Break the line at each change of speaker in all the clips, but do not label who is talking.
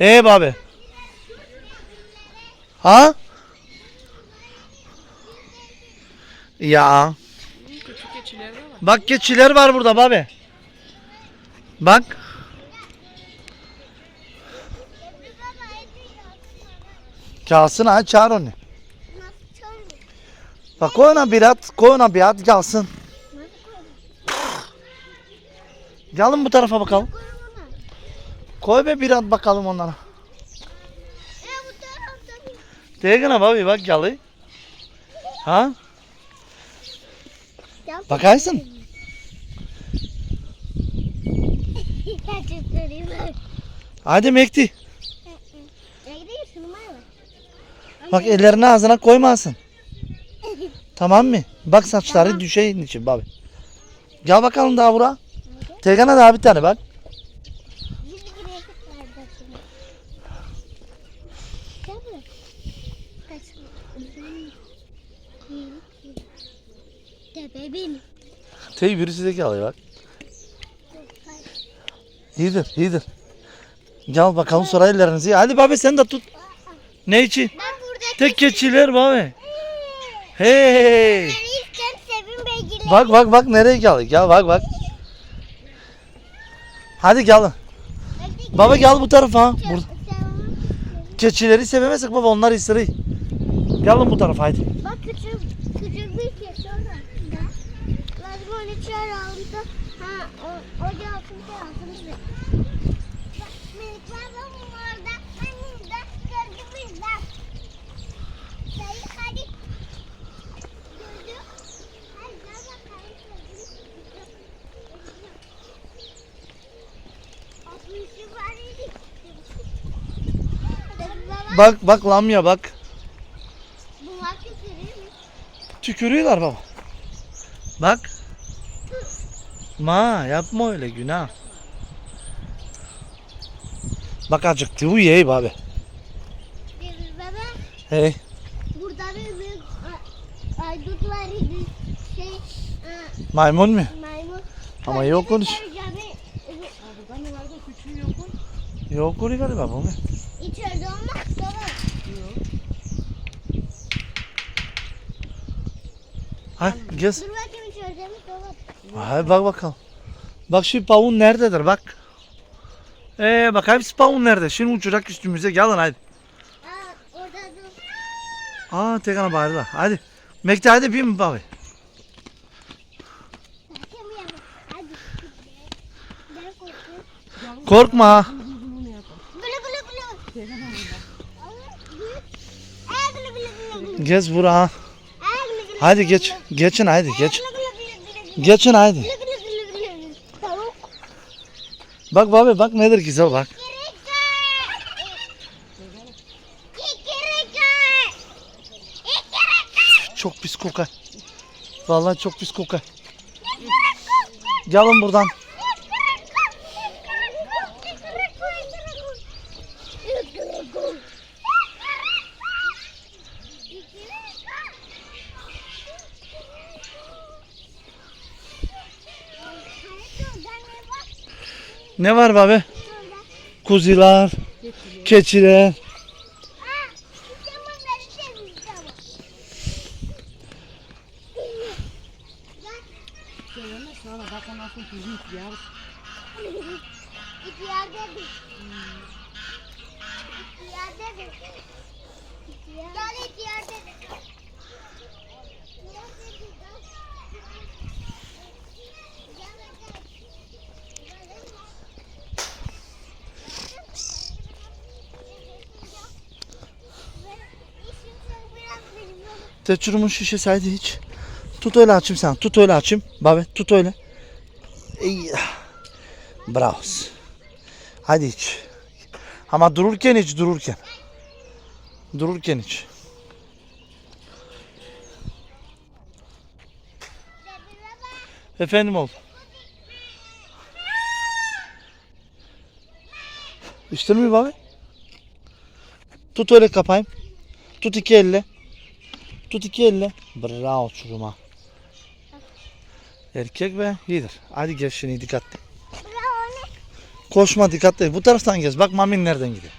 Hey babi. Ha? Ya. Bak keçiler var burada babi. Bak. Gelsin ha çağır onu. Bak koy ona bir at, koy ona bir at gelsin. Gelin bu tarafa bakalım. Koy be bir at bakalım onlara. Değgine babi bak geli. Ha? Bakarsın. Hadi Mekti. Bak ellerini ağzına koymasın. Tamam mı? Bak saçları düşeyin için babi. Gel bakalım daha bura. Tegana daha bir tane bak.
Bebeğim.
Tey birisi geliyor bak. İyidir, iyidir. Gel bakalım sonra ellerinizi. Hadi babi sen de tut. Ne için?
Ben burada
Tek keçiler babi. Hey. Bak bak bak nereye geldik. Gel bak bak. Hadi gelin. Baba gel bu tarafa. Burada. Keçileri sevemezsek baba onlar ısırır. Gelin bu tarafa hadi.
Bak küçük küçük bir keçi orada. Onu çağır aldı. Ha o o altında altında. Bak minik babam orada. Annem de gördü bizden. Dayı hadi. Gördü. Hadi gel bakalım. Atmışı var idi. Baba,
Bak bak lamya bak.
bunlar küçülür mü?
Tükürüyorlar baba. Bak. Ma yapma öyle günah. Bak acıktı bu ye abi.
Baba
Hey.
burada bir büyük a- aydut var idi. Şey a,
Maymun mu?
maymun.
Ama yok konuş.
Küçüğü yok mu?
Yok kuru galiba bu.
İçeride olmaz baba.
Hadi gez.
Dur bakayım?
Hadi bak bakalım. Bak şu pavun nerededir bak. Ee bak hepsi pavun nerede? Şimdi uçacak üstümüze gelin hadi.
Aa.
Aa tekana bağırdı. Hadi. Mekte hadi bin
korkuyorum.
Korkma. Gez bura. Hadi geç. Geçin hadi geç. Geçin.
Tavuk.
Bak baba bak nedir güzel bak. Çok pis kokar. Vallahi çok pis kokar. Gelin buradan. Ne var baba? Kuziler, keçiler.
Söyleme sonra bakın nasıl küçük ya.
İhtiyardadır. İhtiyardadır. Gel ihtiyardadır.
Teçhurumun şişesi hadi hiç. Tut öyle açayım sen. Tut öyle açayım. Baba tut öyle. Bravo. Hadi iç. Ama dururken iç dururken. Dururken iç. Efendim oğlum. İçtin mi baba? Tut öyle kapayım. Tut iki elle. Tut iki elle. Bravo çuruma. Erkek ve iyidir. Hadi gel şimdi dikkatli. Koşma dikkatli. Bu taraftan gez. Bak mamin nereden gidiyor.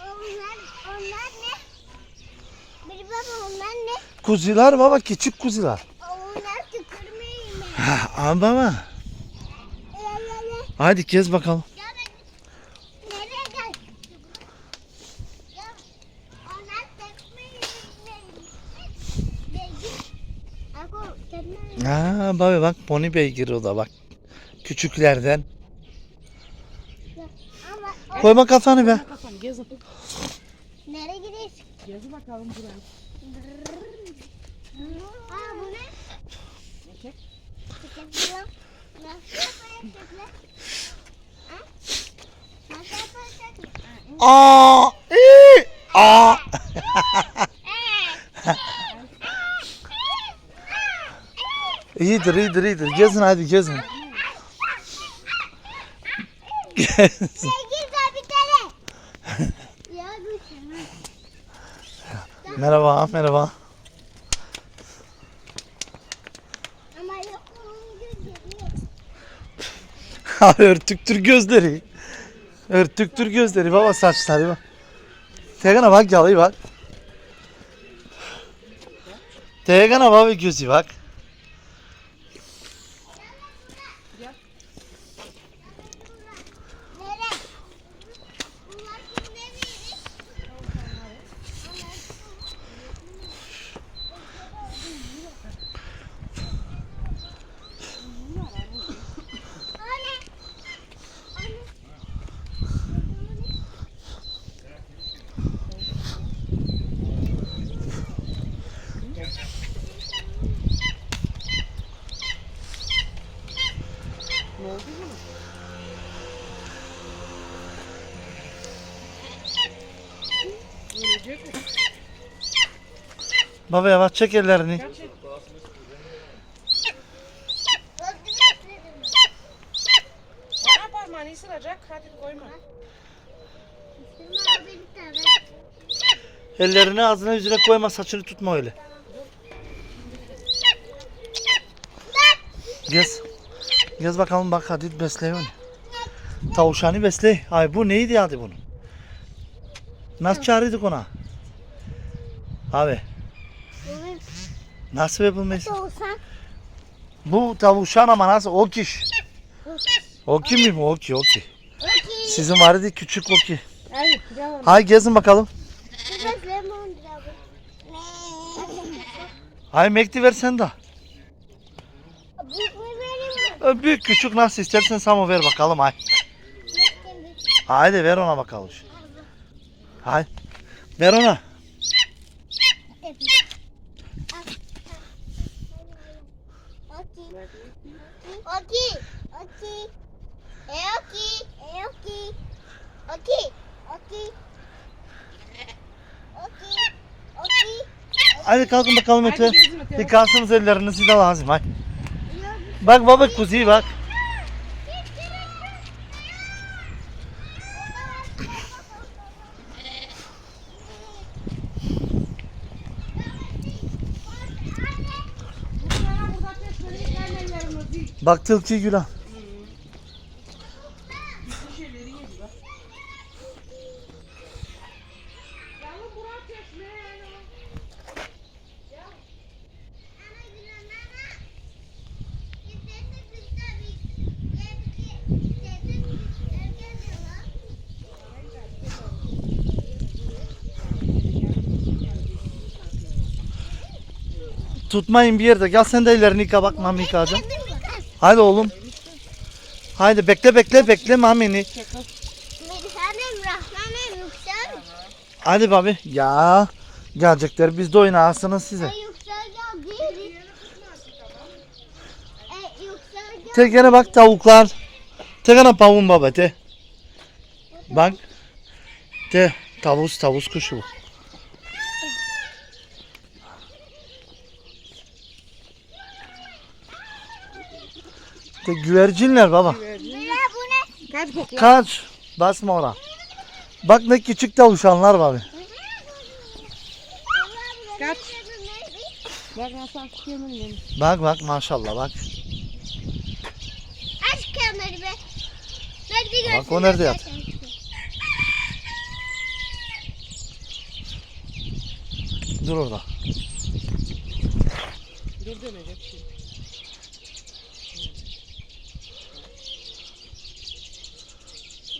Onlar, ne? Bir baba
onlar ne?
Kuziler baba küçük
kuziler. Onlar tükürmeyin. Ha, ama baba. Ee, Hadi gez bakalım.
Ha baba bak pony beygir o da bak. Küçüklerden.
Ama
Koyma kafanı be.
Kafan gezin.
nereye gidiyorsun?
Gezi bakalım buraya.
Aa bu ne?
Eşek.
Çekebiliyorum. Nasıl yapacaklar? Ha? Nasıl yapacaklar?
Aa! iyi, Aa! İyidir iyidir iyidir. Gezin hadi gezin. Gezin. Merhaba merhaba. Abi örtüktür gözleri. Örtüktür gözleri baba saçları bak. Tegana bak yalı bak. Tegana baba gözü bak.
Nereye? Bunlar kimde miydi? Anne. Anne.
Ne oldu bu? Ölecek mi?
Baba yavaş çek ellerini.
Bana parmağını ısıracak. Hadi koyma.
Ellerini ağzına yüzüne koyma saçını tutma öyle. Gez. Gez bakalım bak hadi besle onu. Tavuşanı besle. Ay bu neydi adı bunun? Nasıl çağırıyorduk ona? Abi Nasıl yapılmış?
olsan
Bu tavuşan ama nasıl? O kiş. O kim mi bu? O ki o ki.
Okey.
Sizin vardı küçük o ki.
Hadi devam.
Hay gezin bakalım. Hay mekti versen de.
Büyük
küçük nasıl istersen Samo ver bakalım hay. Haydi ver ona bakalım. Hay. Ver ona.
Okey. Okey. E okey. E okey. Okey. Okey. Okey. Okey.
Hadi kalkın bakalım
Hadi gezin öte.
Yıkarsınız ellerinizi de lazım hay. Bak baba kuzuyu bak. Bak tilki Gülen. Tutmayın bir yerde. Gel sen de ellerini yıka bak mami yıkayacağım. Haydi oğlum. Haydi bekle bekle bekle mamini.
Mirhanem Rahmanem Yüksel.
Hadi babi. Ya. Gelecekler biz de oynasınız size.
E Yüksel geldi. E Yüksel geldi.
Tekene bak tavuklar. Tekene pavun baba te. Bak. Te tavus tavus kuşu bu. Te güvercinler baba.
Ne bu ne?
Kaç kokla?
Kaç. Basma ona. Bak ne küçük tavuşanlar var.
Kaç. Bak nasıl benim.
Bak bak maşallah bak.
Aç kamerayı be. Nerede
Bak o nerede yat? Dur orada.
Dur dönecek şimdi.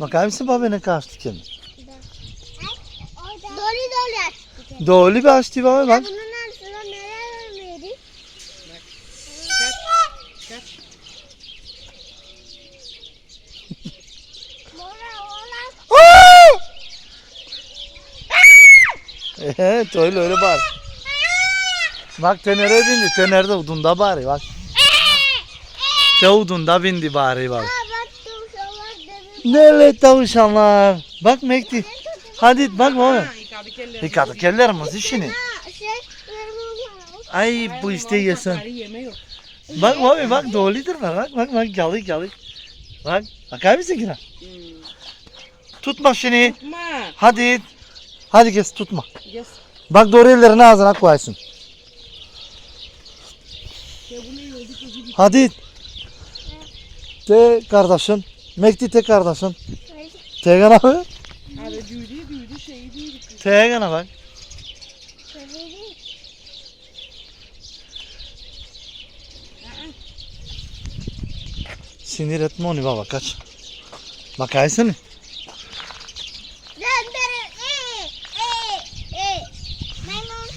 Bakar mısın baba ne kaçtı kendini?
Doli doli açtı.
Doğru bir açtı baba bak.
bunun altına neler?
Kaç. Kaç.
Olan.
Evet öyle öyle bağır. Bak tenere bindi. Tenerde udunda bari bak. Te udunda bindi bari bak.
Aa bak tavşanlar dedim.
Nerede tavşanlar? Bak Mekti. Hadi bak.
Ha, yıkadık
ellerimiz işini. Ay bu işte yesin. Bak baba bak doğrudur bak bak bak bak yalı yalı. Bak bakar mısın?
Hmm.
Tutma şimdi.
Tutma.
Hadi. Hadi kes tutma.
Yes.
Bak doğru ellerini ağzına koyarsın. Hadi. Te kardeşin. Mekti te kardeşin. Tegan abi.
Abi büyüdü büyüdü şeyi büyüdü.
Tegan'a bak. Sinir etme onu baba kaç.
Maymun.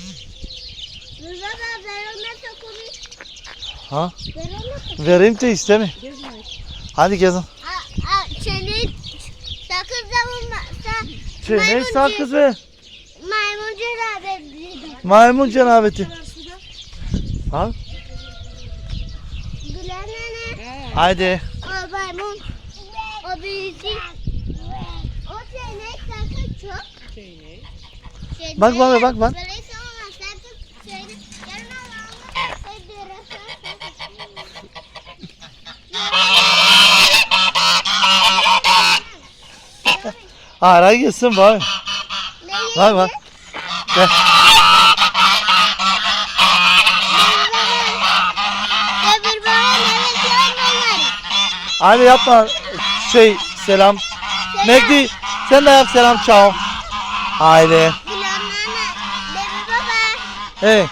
Rıza da verona sokulur.
Ha? Vereyim de istemi.
Gezme.
Hadi gezin.
Aa, aa, çene sakız savunmasa
Şey, ne sakız be? Maymun cenabeti.
Kadar suda.
Ha?
Gülen nene.
Ha.
Haydi.
O maymun. O büyücü. O çene sakız çok.
Ne?
Şey,
Bak baba, bak, bak.
Böyle sonra sakız şeyde yarın alanı şey
Ara gitsin bak. Bak bak. Gel. Hadi yapma. Şey selam. Mekdi sen de yap selam çao. Haydi.
Gülen nene. Bebe baba.
Hey.